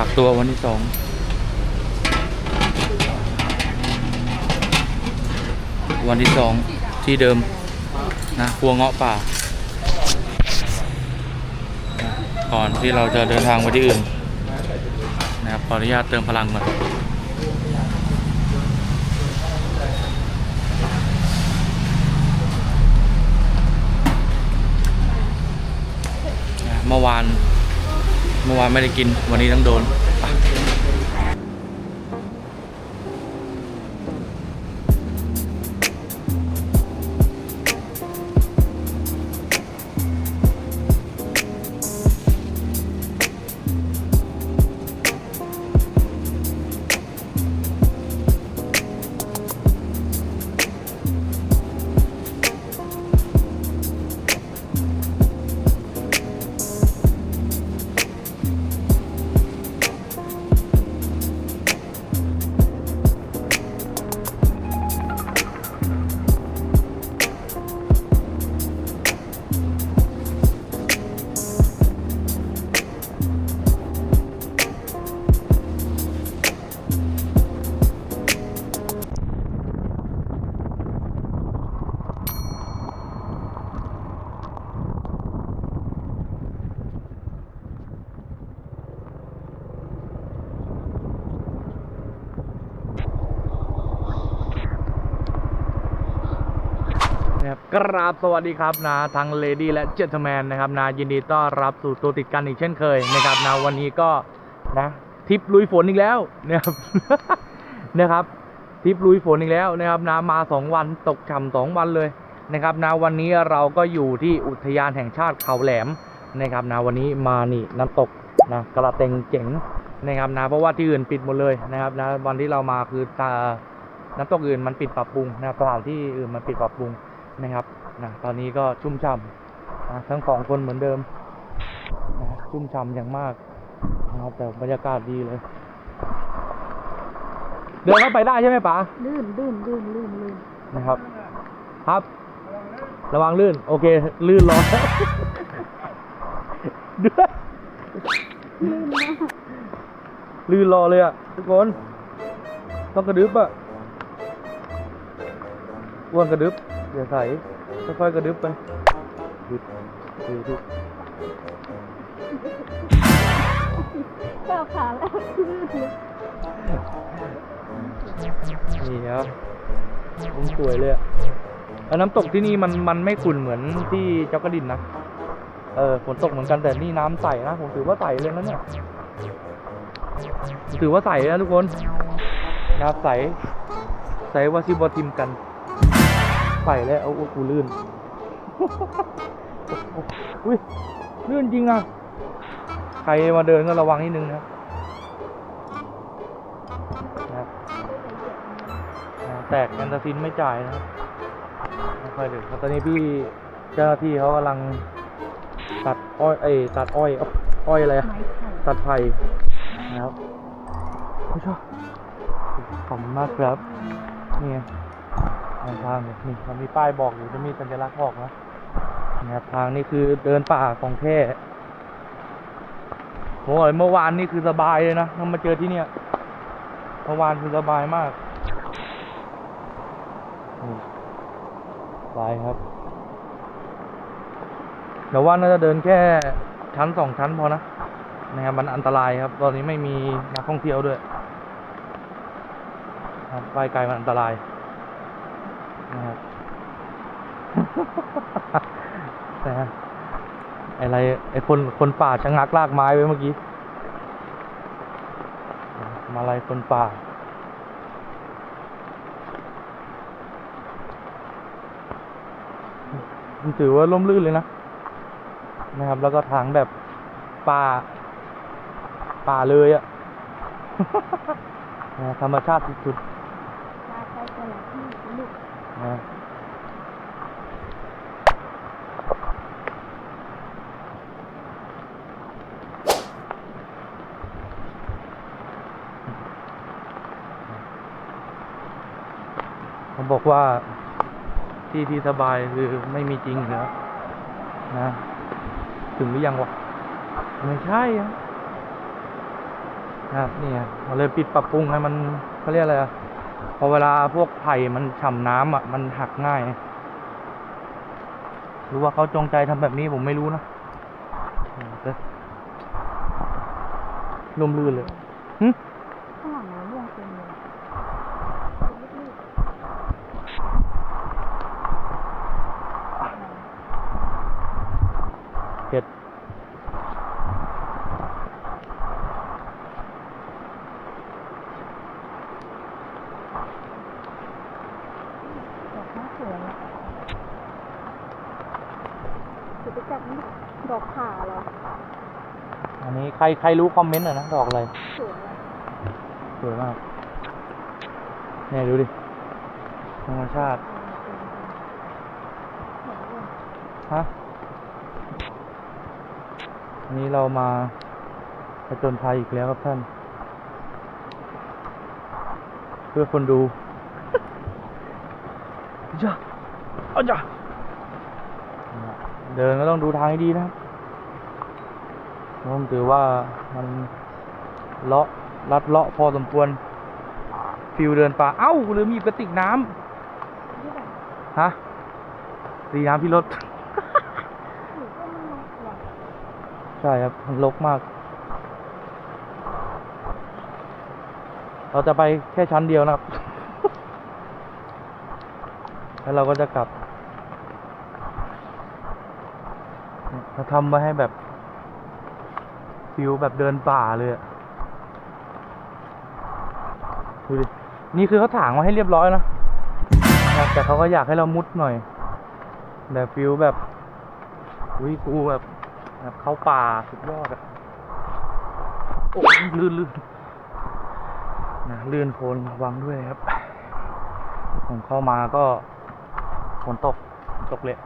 ฝากตัววันที่สองวันที่สองที่เดิมนะครัวเงาะป่า ก่อนที่เราจะเดินทางไปที่อื่นนะครับขออนุญาตเติมพลังก่อนเมื่อวาน เมื่อวานไม่ได้กินวันนี้ต้องโดน ครับสวัสดีครับนะทั้งเลดี้และเจ t แมนนะครับนะยินดีต้อนรับสู่ตัวติดกันอีกเช่นเคยนะครับนะวันนี้ก็นะทิปลุยฝนอีกแล้วนะครับนะครับทิปลุยฝนอีกแล้วนะครับนะมาสองวันตกช่ำสองวันเลยนะครับนะวันนี้เราก็อยู่ที่อุทยานแห่งชาติเขาแหลมนะครับนะวันนี้มานี่น้ำตกนะกระเตงเจ๋งนะครับนะเพราะว่าที่อื่นปิดหมดเลยนะครับนะวันที่เรามาคือตาน้ำตกอื่นมันปิดปรับปรุงนะครับสถานที่อื่นมันปิดปรับปรุง นะครับนะตอนนี้ก็ชุ่มฉ่ำนะทั้งสองคนเหมือนเดิมนะชุ่มฉ่ำอย่างมากนะครับแต่บรรยากาศดีเลย เดินเข้าไปได้ใช่ไหมป๋าลื่นลื่นลื่นลื่นลื่นนะครับ ครับ ระวังลื่น โอเค ลื่นร้อนเดือดลื่นมากลื่นรอเลยอะทุกคน ต้องกระดึบอะอ้วนกระดึบ อย่าใส่ค่อยๆกระดึบไปดึบดึบดึบก้าวขาแล้วลื่นเลยนี่ครับผมสวยเลยอะแล้วน้ำตกที่นี่มันมันไม่ขุ่นเหมือนที่เจ้ากระดินนะ เออฝนตกเหมือนกันแต่นี่น้ำใสนะผมถือว่าใสเลยนะเนี่ยถือว่าใสนะทุกคนน้ำใส ใสกว่าซิบอทิมกัน ใสแล้วเอากูลื่นอุ้ยลื่นจริงอะใครมาเดินก็ระวังนิดนึงนะนะแตกแอนตาซินไม่จ่ายนะครับไม่ค่อยดึกตอนนี้พี่เจ้าหน้าที่เขากำลังตัดอ้อยเอ้ตัดอ้อยอ้อยอะไรอะตัดไผ่นะครับผู้ชมขอบคุณมากครับนี่ ทางเนี่ยนี่มันมีป้ายบอกอยู่จะมีสัญลักษณ์บอกนะนะครับทางนี้คือเดินป่าของแท้โอ้ยเมื่อวานนี่คือสบายเลยนะถ้ามาเจอที่เนี่ยเมื่อวานคือสบายมากนี่สบายครับเดี๋ยวว่าน่าจะเดินแค่ชั้นสองชั้นพอนะนะครับมันอันตรายครับ ตอนนี้ไม่มีนักท่องเที่ยวด้วยครับไปไกลมันอันตรายนะครับ แต่อะไรไอคนคนป่าชะงักลากไม้ไว้เมื่อกี้ มาอะไรคนป่า ถือว่าล่มลื่นเลยนะ นะครับ แล้วก็ทางแบบป่า ป่าเลยอะนะธรรมชาติสุดพาไปแต่ละที่ลูกๆนะเขา บอกว่าที่ที่สบายคือไม่มีจริงนะนะ ถึงหรือยังวะไม่ใช่อะนะครับนี่ไงเราเลยปิดปรับปรุงให้มันเขาเรียกอะไรอะพอเวลาพวกไผ่มันฉ่ำน้ำอะ มันหักง่าย หรือว่าเขาจงใจทำแบบนี้ผมไม่รู้นะแต่ลมลื่นเลยหึ ข้างหลังน้ำม่วงเต็มเลย เผ็ด ดอกมะเขือเนี่ยจะไปจับนี่ดอกขาเหรอ อันนี้ ใครใครรู้คอมเมนต์หน่อยนะดอกอะไร สวยอะสวยมาก เนี่ยดูดิ ธรรมชาติฮะวันนี้เรามาผจญภัยอีกแล้วครับท่าน เพื่อคนดูจ้าเอาจ้าเดินก็ต้องดูทางให้ดีนะครับ ผมถือว่ามันเลาะลัดเลาะพอสมควร ฟิวเดินป่า เอ้าลือมหยิบกระติกน้ำฮะสีน้ำที่รถ ใช่ครับ มันรกมาก เราจะไปแค่ชั้นเดียวนะครับ แล้วเราก็จะกลับเราทำมาให้แบบ ฟิวแบบเดินป่าเลยอะดูดิ นี่คือเขาถางมาให้เรียบร้อยนะ แต่เขาก็อยากให้เรามุดหน่อยแบบฟิวแบบอุ้ยกูแบบแบบเข้าป่าสุดยอดอะโอ้ยลื่นลื่นนะลื่นโคลนระวังด้วยครับ ผมเข้ามาก็ฝนตกตกเลย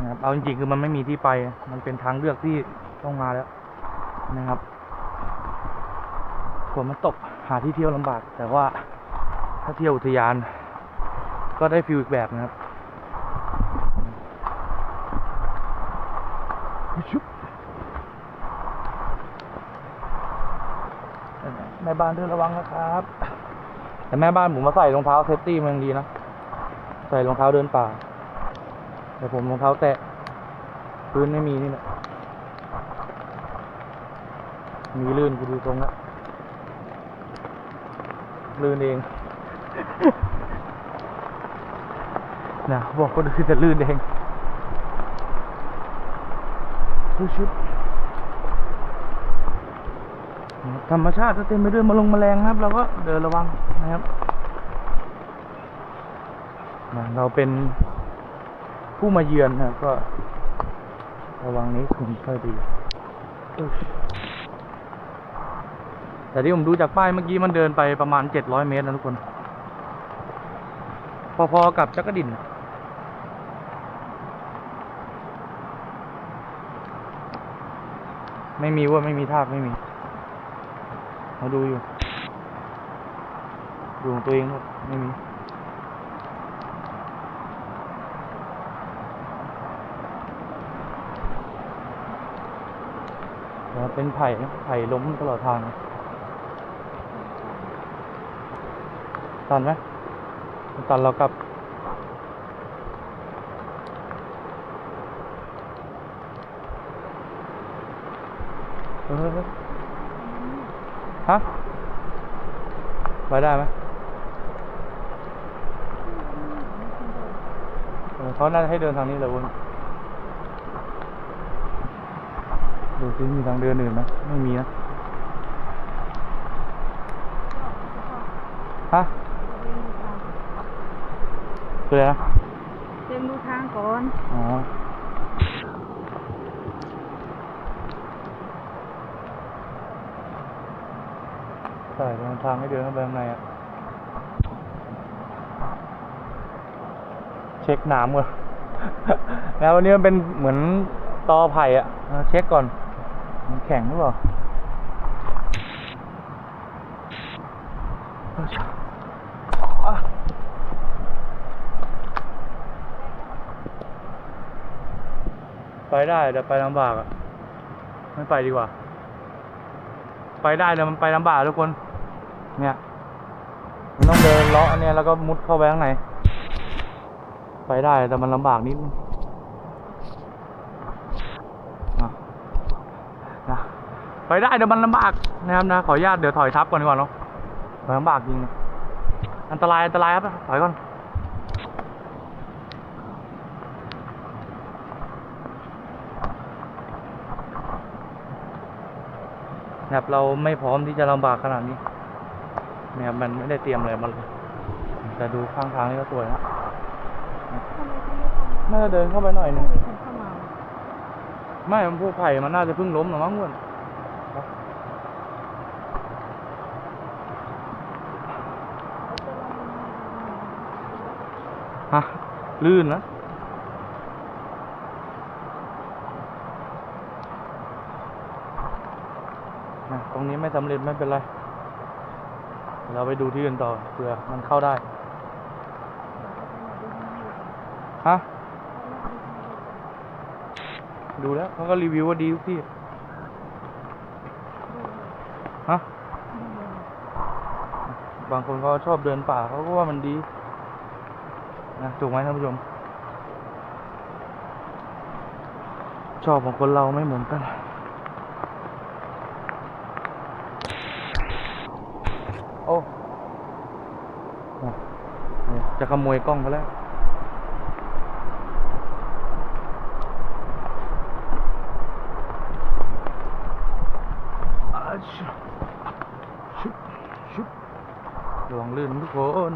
นะครับเอาจริงๆคือมันไม่มีที่ไป มันเป็นทางเลือกที่ต้องมาแล้ว นะครับฝนมันตกหาที่เที่ยวลำบาก แต่ว่าถ้าเที่ยวอุทยาน ก็ได้ฟิลอีกแบบนะครับแม่บ้านเดินระวังนะครับ แต่แม่บ้านผมมาใส่รองเท้าเซฟตี้มันยังดีนะ ใส่รองเท้าเดินป่า แต่ผมรองเท้าแตะ พื้นไม่มีนี่แหละ มีลื่นกูดูตรงละลื่นเองนะบอกคนอื่นจะลื่นเองดูชุดธรรมชาติก็เต็มไปด้วยมลงแมลงครับ เราก็เดินระวังนะครับนะเราเป็นผู้มาเยือนนะก็ระวังนี้คุณค่อยดี แต่ที่ผมดูจากป้ายเมื่อกี้มันเดินไปประมาณเจ็ดร้อยเมตรนะทุกคน พอๆกับจักรดินไม่มีว่าไม่มีทากไม่มีมาดูอยู่ ดูของตัวเองไม่มี เป็นไผ่ไผ่ล้มตลอดทางนะ ตันไหมตันเรากลับฮะไปได้ไหมเขาน่าจะให้เดินทางนี้แหละวุ้นดูซิมีทางเดินอื่นไหมไม่มีนะฮะ คืออะไรนะเต็มดูทางก่อนอ๋อใช่เป็นทางให้เดินเข้าไปข้างในอะ เช็คน้ำก่อนแล้ววันนี้มันเป็นเหมือนตอไผ่อะเราเช็คก่อน มันแข็งหรือเปล่า ไปได้แต่ไปลำบากอะไม่ไปดีกว่า ไปได้แต่มันไปลำบากทุกคน เนี่ย มันต้องเดินเลาะอันเนี้ยแล้วก็มุดเข้าไปข้างในไปได้แต่มันลำบากนิดนะไปได้แต่มันลำบากนะครับนะขออนุญาตเดี๋ยวถอยทับก่อนดีกว่าเนาะลำบากจริงนะอันตรายอันตรายครับถอยก่อน นะครับเราไม่พร้อมที่จะลำบากขนาดนี้นะครับมันไม่ได้เตรียมอะไรมาเลยแต่ดูข้างทางนี่ก็สวยนะไมเขาไม่ทำน่าจะเดินเข้าไปหน่อยหนึงไมฉันเข้ามาไม่มันพวกไผ่มันน่าจะเพิ่งล้มหรอมั้งเพื่อนฮะลื่นนะนะต รงนี้ไม่สำเร็จไม่เป็นไร เราไปดูที่อื่นต่อเผื่อมันเข้าได้ ฮะ ดูแล้วเขาก็รีวิวว่าดีทุกที่ ฮะ บางคนเขาชอบเดินป่าเขาก็ว่ามันดี นะถูกไหมท่านผู้ชม ชอบของคนเราไม่เหมือนกัน โอ้เนี่ย จะขโมยกล้องเขาแล้วอาชะชุบชุบระวังลื่นทุกคน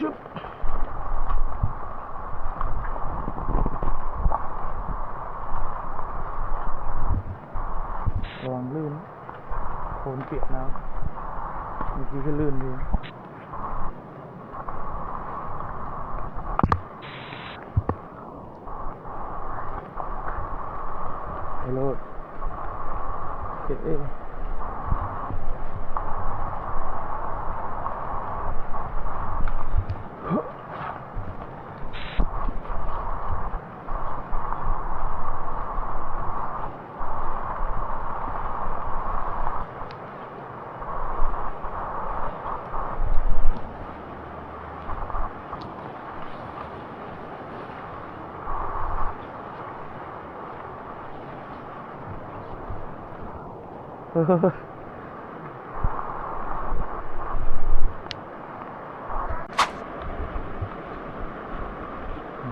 ชุบระวังลื่นโคลนเปียกน้ำเมื่อกี้ก็ลื่นดีไอ้โลดเจ็ดเอง เออนะ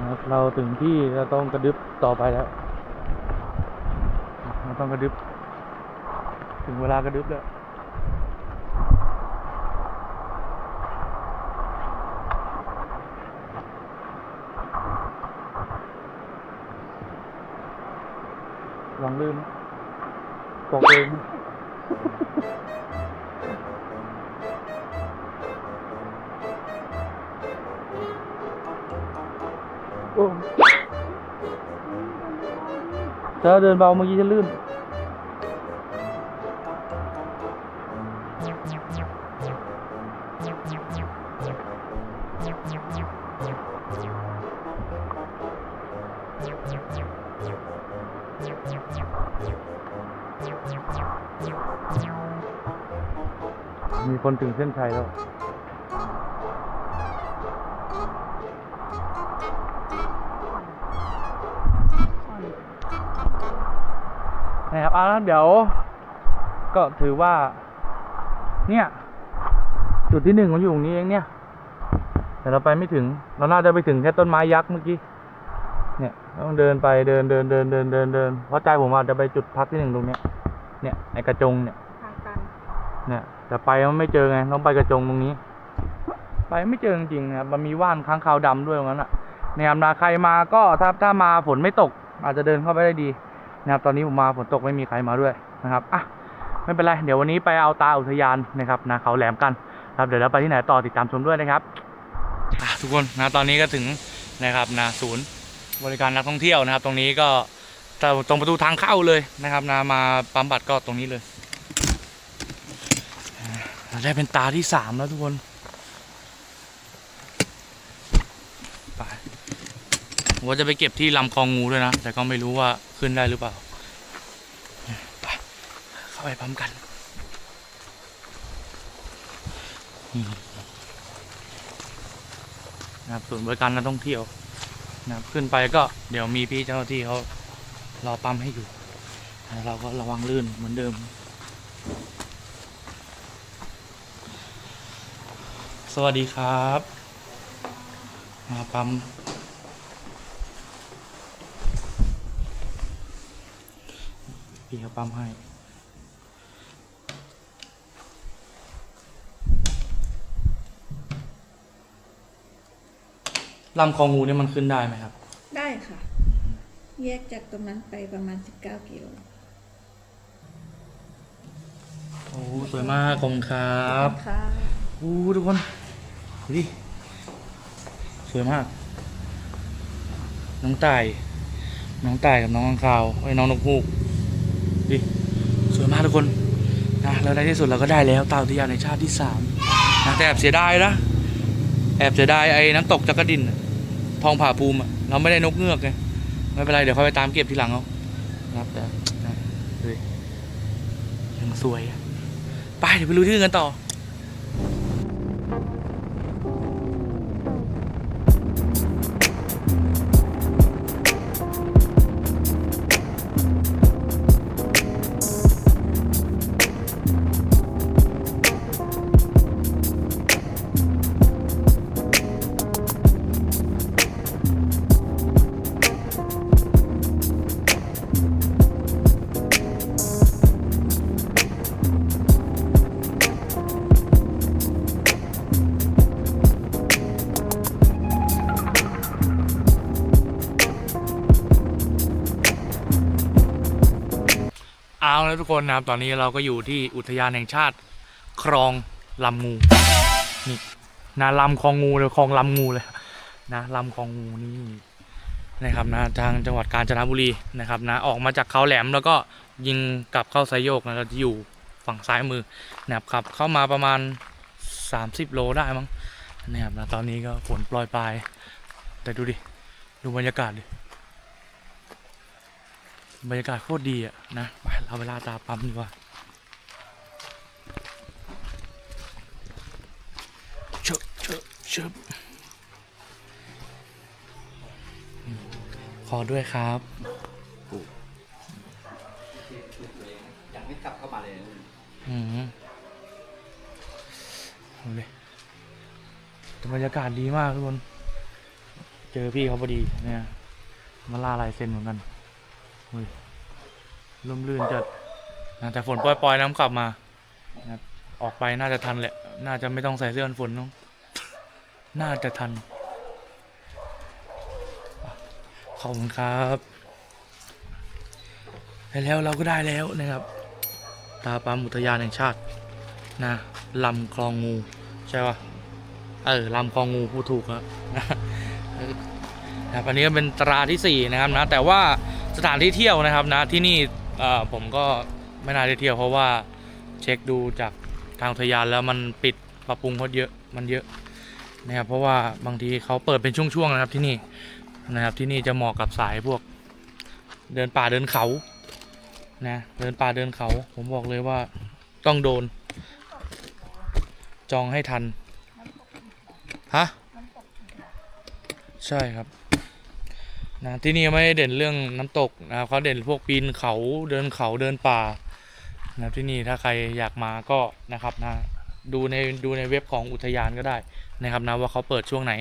ครับเราถึงที่เราต้องกระดึบต่อไปแล้วเราต้องกระดึบ ถึงเวลากระดึบแล้วลองลื่นบอกเอง ถ้าเดินเบาเมื่อกี้จะลื่น มีคนถึงเส้นชัยแล้ว นะครับเอาละเดี๋ยว ก็ถือว่า เนี่ย จุดที่หนึ่งมันอยู่ตรงนี้เองเนี่ย แต่เราไปไม่ถึง เราน่าจะไปถึงแค่ต้นไม้ยักษ์เมื่อกี้ เนี่ย ต้องเดินไปเดินเดินเดินเดินเดินเดินเพราะใจผมอาจจะไปจุดพักที่หนึ่งตรงเนี้ย เนี่ยไอกระจงเนี่ย ทางกันเนี่ย แต่ไปมันไม่เจอไงต้องไปกระจงตรงนี้ ไปไม่เจอจริงๆนะครับมันมีว่านค้างคาวดำด้วยตรงนั้นอะนะครับนะใครมาก็ถ้าถ้ามาฝนไม่ตก อาจจะเดินเข้าไปได้ดี นะครับตอนนี้ผมมาฝนตกไม่มีใครมาด้วยนะครับอะไม่เป็นไรเดี๋ยววันนี้ไปเอาตาอุทยานนะครับนะเขาแหลมกันครับเดี๋ยวเราไปที่ไหนต่อติดตามชมด้วยนะครับทุกคนนะตอนนี้ก็ถึงนะครับนะศูนย์บริการนักท่องเที่ยวนะครับ ตรงนี้ก็แต่ตรงประตูทางเข้าเลยนะครับนะมาปั๊มบัตรก็ตรงนี้เลย เราได้เป็นตาที่สามแล้วทุกคนไป ผมว่าจะไปเก็บที่ลำคลองงูด้วยนะ แต่ก็ไม่รู้ว่าขึ้นได้หรือเปล่า ไป เข้าไปปั๊มกัน นะครับส่วนย์บริการนักท่องเที่ยวนะครับขึ้นไปก็เดี๋ยวมีพี่เจ้าหน้าที่เขารอปั๊มให้อยู่แล้วเราก็ระวังลื่นเหมือนเดิม สวัสดีครับ มาปั๊มพี่เขา ปั๊มให้ ลำคลองงูเนี่ยมันขึ้นได้ไหมครับ ได้ค่ะ แยกจากตรงนั้นไปประมาณ 19กิโลโอ้สวยมากขอบคุณครับค่ะโอ้ทุกคนดูดิสวยมาก น้องต่าย น้องต่ายกับน้องข้างคาวไอ้ยน้องนกฮูกดิส วยมากทุกคนนะแล้วในที่สุดเราก็ได้แล้วเต่าอุทยานในชาติที่สามนะแต่แอบเสียดายนะแอบเสียดายไอ้น้ำตกจักรดินทองผาภูมิเราไม่ได้นกเงือกไงไม่เป็นไรเดี๋ยวค่อยไปตามเก็บทีหลังเอานะครับแต่ยังสวยอะไปเดี๋ยวไปรู้ที่อื่นกันต่อ ทุกคนนะครับ ตอนนี้เราก็อยู่ที่อุทยานแห่งชาติ คลองลำงูนี่นะลำคลองงูเลยคลองลำงูเลยนะลำคลองงูนี่นะครับนะทางจังหวัดกาญจนบุรีนะครับนะออกมาจากเขาแหลมแล้วก็ยิงกลับเข้าไซโยกนะเราจะอยู่ฝั่งซ้ายมือนะครับขับเข้ามาประมาณ 30 โลได้มั้งนะครับนะตอนนี้ก็ฝนโปรยปลายแต่ดูดิ ดูบรรยากาศดิ บรรยากาศโคตรดีอะนะไปเราเวลาตาปั๊มดีกว่าเชบเชบเชบอืมขอด้วยครับอยากให้กลับเข้ามาเลยนะอืมเอาเลยแต่บรรยากาศดีมากทุกคน เจอพี่เขาพอดีเนี่ยมาล่าลายเซ็นเหมือนกัน อุ้ยลมลื่นจัดนะแต่ฝนปล่อยๆน้ำกลับมานะออกไปน่าจะทันแหละ น่าจะไม่ต้องใส่เสื้อกันฝนน้อง น่าจะทัน ขอบคุณครับแล้วเราก็ได้แล้วนะครับ ตาปัมอุทยานแห่งชาตินะลำคลองงู ใช่ปะเออลำคลองงูพูดถูกแล้วนะครับอันนี้ก็เป็นตราที่สี่นะครับนะ แต่ว่า สถานที่เที่ยวนะครับนะที่นี่ผมก็ไม่น่าได้เที่ยวเพราะว่าเช็คดูจากทางทยานแล้วมันปิดปรับปรุงเขาเยอะมันเยอะนะครับเพราะว่าบางทีเขาเปิดเป็นช่วงๆนะครับที่นี่นะครับที่นี่จะเหมาะกับสายพวกเดินป่าเดินเขานะเดินป่าเดินเขา ผมบอกเลยว่าต้องโดน จองให้ทัน ฮะ ใช่ครับ นะที่นี่ไม่ได้เด่นเรื่องน้ำตกนะครับเขาเด่นพวกปีนเขาเดินเขาเดินป่านะที่นี่ถ้าใครอยากมาก็นะครับนะดูในดูในเว็บของอุทยานก็ได้นะครับนะว่าเขาเปิดช่วงไหน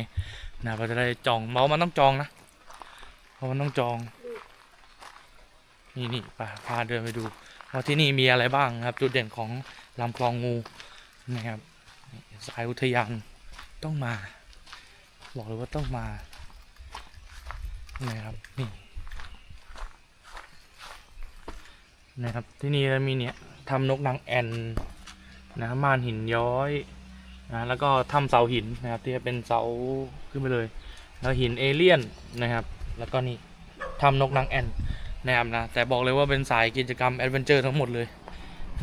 นะเราจะได้จองเมาส์มันต้องจองนะเพราะมันต้องจอง นี่นี่พาพาเดินไปดูว่าที่นี่มีอะไรบ้างครับ จุดเด่นของลำคลองงูนะครับสายอุทยานต้องมา บอกเลยว่าต้องมา นะครับนี่นะครับที่นี่จะมีเนี่ยทำนกนางแอ่นนะม่านหินย้อยนะแล้วก็ทำเสาหินนะครับ ที่จะเป็นเสาขึ้นไปเลย แล้วหินเอเลี่ยนนะครับ แล้วก็นี่ทำนกนางแอ่นนะครับนะแต่บอกเลยว่าเป็นสายกิจกรรมแอดเวนเจอร์ทั้งหมดเลย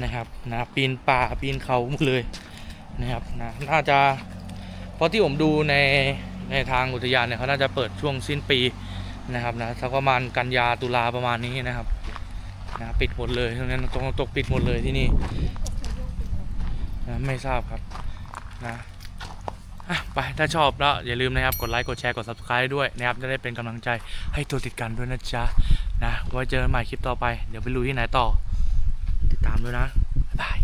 นะครับนะปีนป่าปีนเขาหมดเลยนะครับนะน่าจะเพราะที่ผมดูในในทางอุทยานเนี่ยเขาน่าจะเปิดช่วงสิ้นปี นะครับนะสักประมาณกันยาตุลาประมาณนี้นะครับนะปิดหมดเลยตรงนั้นตรงตกปิดหมดเลยที่นี่นะไม่ทราบครับนะอะไปถ้าชอบแล้วอย่าลืมนะครับกดไลค์กดแชร์กด subscribe ด้วยนะครับจะได้เป็นกำลังใจให้ตัวติดกันด้วยนะจ๊ะนะไว้เจอกันใหม่คลิปต่อไป เดี๋ยวไปลุยที่ไหนต่อ ติดตามด้วยนะ บ๊ายบาย